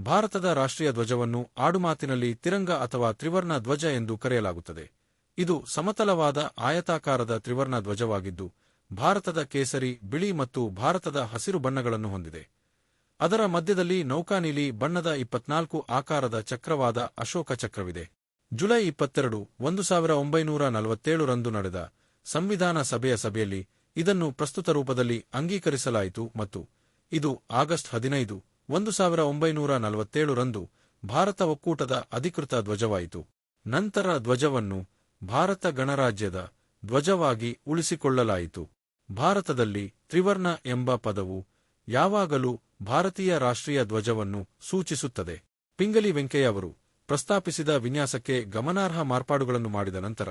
ಭಾರತದ ರಾಷ್ಟ್ರೀಯ ಧ್ವಜವನ್ನು ಆಡುಮಾತಿನಲ್ಲಿ ತಿರಂಗ ಅಥವಾ ತ್ರಿವರ್ಣ ಧ್ವಜ ಎಂದು ಕರೆಯಲಾಗುತ್ತದೆ. ಇದು ಸಮತಲವಾದ ಆಯತಾಕಾರದ ತ್ರಿವರ್ಣ ಧ್ವಜವಾಗಿದ್ದು, ಭಾರತದ ಕೇಸರಿ, ಬಿಳಿ ಮತ್ತು ಭಾರತದ ಹಸಿರು ಬಣ್ಣಗಳನ್ನು ಹೊಂದಿದೆ. ಅದರ ಮಧ್ಯದಲ್ಲಿ ನೌಕಾನೀಲಿ ಬಣ್ಣದ ಇಪ್ಪತ್ನಾಲ್ಕು ಆಕಾರದ ಚಕ್ರವಾದ ಅಶೋಕ ಚಕ್ರವಿದೆ. ಜುಲೈ ಇಪ್ಪತ್ತೆರಡು, ಒಂದು ಸಾವಿರ ಒಂಬೈನೂರ ನಲವತ್ತೇಳು ರಂದು ನಡೆದ ಸಂವಿಧಾನ ಸಭೆಯ ಸಭೆಯಲ್ಲಿ ಇದನ್ನು ಪ್ರಸ್ತುತ ರೂಪದಲ್ಲಿ ಅಂಗೀಕರಿಸಲಾಯಿತು ಮತ್ತು ಇದು ಆಗಸ್ಟ್ ಹದಿನೈದು ಒಂದು ಸಾವಿರ ಒಂಬೈನೂರ ನಲವತ್ತೇಳರಂದು ಭಾರತ ಒಕ್ಕೂಟದ ಅಧಿಕೃತ ಧ್ವಜವಾಯಿತು. ನಂತರ ಧ್ವಜವನ್ನು ಭಾರತ ಗಣರಾಜ್ಯದ ಧ್ವಜವಾಗಿ ಉಳಿಸಿಕೊಳ್ಳಲಾಯಿತು. ಭಾರತದಲ್ಲಿ ತ್ರಿವರ್ಣ ಎಂಬ ಪದವು ಯಾವಾಗಲೂ ಭಾರತೀಯ ರಾಷ್ಟ್ರೀಯ ಧ್ವಜವನ್ನು ಸೂಚಿಸುತ್ತದೆ. ಪಿಂಗಲಿ ವೆಂಕಯ್ಯ ಅವರು ಪ್ರಸ್ತಾಪಿಸಿದ ವಿನ್ಯಾಸಕ್ಕೆ ಗಮನಾರ್ಹ ಮಾರ್ಪಾಡುಗಳನ್ನು ಮಾಡಿದ ನಂತರ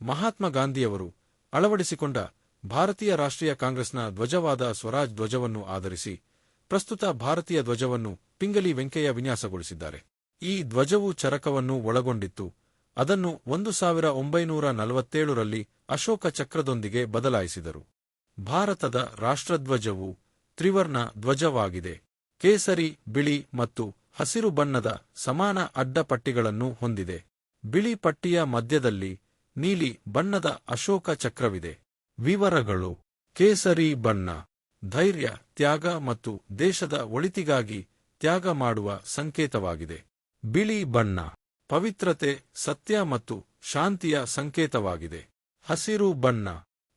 ಮಹಾತ್ಮ ಗಾಂಧಿಯವರು ಅಳವಡಿಸಿಕೊಂಡ ಭಾರತೀಯ ರಾಷ್ಟ್ರೀಯ ಕಾಂಗ್ರೆಸ್ನ ಧ್ವಜವಾದ ಸ್ವರಾಜ್ ಧ್ವಜವನ್ನು ಆಧರಿಸಿ ಪ್ರಸ್ತುತ ಭಾರತೀಯ ಧ್ವಜವನ್ನು ಪಿಂಗಲಿ ವೆಂಕಯ್ಯ ವಿನ್ಯಾಸಗೊಳಿಸಿದ್ದಾರೆ. ಈ ಧ್ವಜವು ಚರಕವನ್ನು ಒಳಗೊಂಡಿತ್ತು. ಅದನ್ನು ಒಂದು ಸಾವಿರ ಒಂಬೈನೂರ ನಲವತ್ತೇಳರಲ್ಲಿ ಅಶೋಕ ಚಕ್ರದೊಂದಿಗೆ ಬದಲಾಯಿಸಿದರು. ಭಾರತದ ರಾಷ್ಟ್ರಧ್ವಜವು ತ್ರಿವರ್ಣ ಧ್ವಜವಾಗಿದೆ. ಕೇಸರಿ, ಬಿಳಿ ಮತ್ತು ಹಸಿರು ಬಣ್ಣದ ಸಮಾನ ಅಡ್ಡಪಟ್ಟಿಗಳನ್ನು ಹೊಂದಿದೆ. ಬಿಳಿ ಪಟ್ಟಿಯ ಮಧ್ಯದಲ್ಲಿ ನೀಲಿ ಬಣ್ಣದ ಅಶೋಕ ಚಕ್ರವಿದೆ. ವಿವರಗಳು. ಕೇಸರಿ ಬಣ್ಣ. ಧೈರ್ಯ, ತ್ಯಾಗ ಮತ್ತು ದೇಶದ ಒಳಿತಿಗಾಗಿ ತ್ಯಾಗ ಮಾಡುವ ಸಂಕೇತವಾಗಿದೆ. ಬಿಳಿ ಬಣ್ಣ, ಪವಿತ್ರತೆ, ಸತ್ಯ ಮತ್ತು ಶಾಂತಿಯ ಸಂಕೇತವಾಗಿದೆ. ಹಸಿರು ಬಣ್ಣ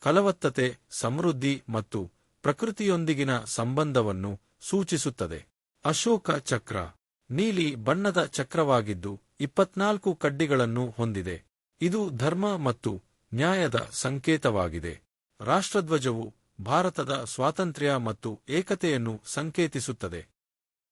ಫಲವತ್ತತೆ ಸಮೃದ್ಧಿ ಮತ್ತು ಪ್ರಕೃತಿಯೊಂದಿಗಿನ ಸಂಬಂಧವನ್ನು ಸೂಚಿಸುತ್ತದೆ. ಅಶೋಕ ಚಕ್ರ, ನೀಲಿ ಬಣ್ಣದ ಚಕ್ರವಾಗಿದ್ದು ಇಪ್ಪತ್ನಾಲ್ಕು ಕಡ್ಡಿಗಳನ್ನು ಹೊಂದಿದೆ. ಇದು ಧರ್ಮ ಮತ್ತು ನ್ಯಾಯದ ಸಂಕೇತವಾಗಿದೆ. ರಾಷ್ಟ್ರಧ್ವಜವು ಭಾರತದ ಸ್ವಾತಂತ್ರ್ಯ ಮತ್ತು ಏಕತೆಯನ್ನು ಸಂಕೇತಿಸುತ್ತದೆ.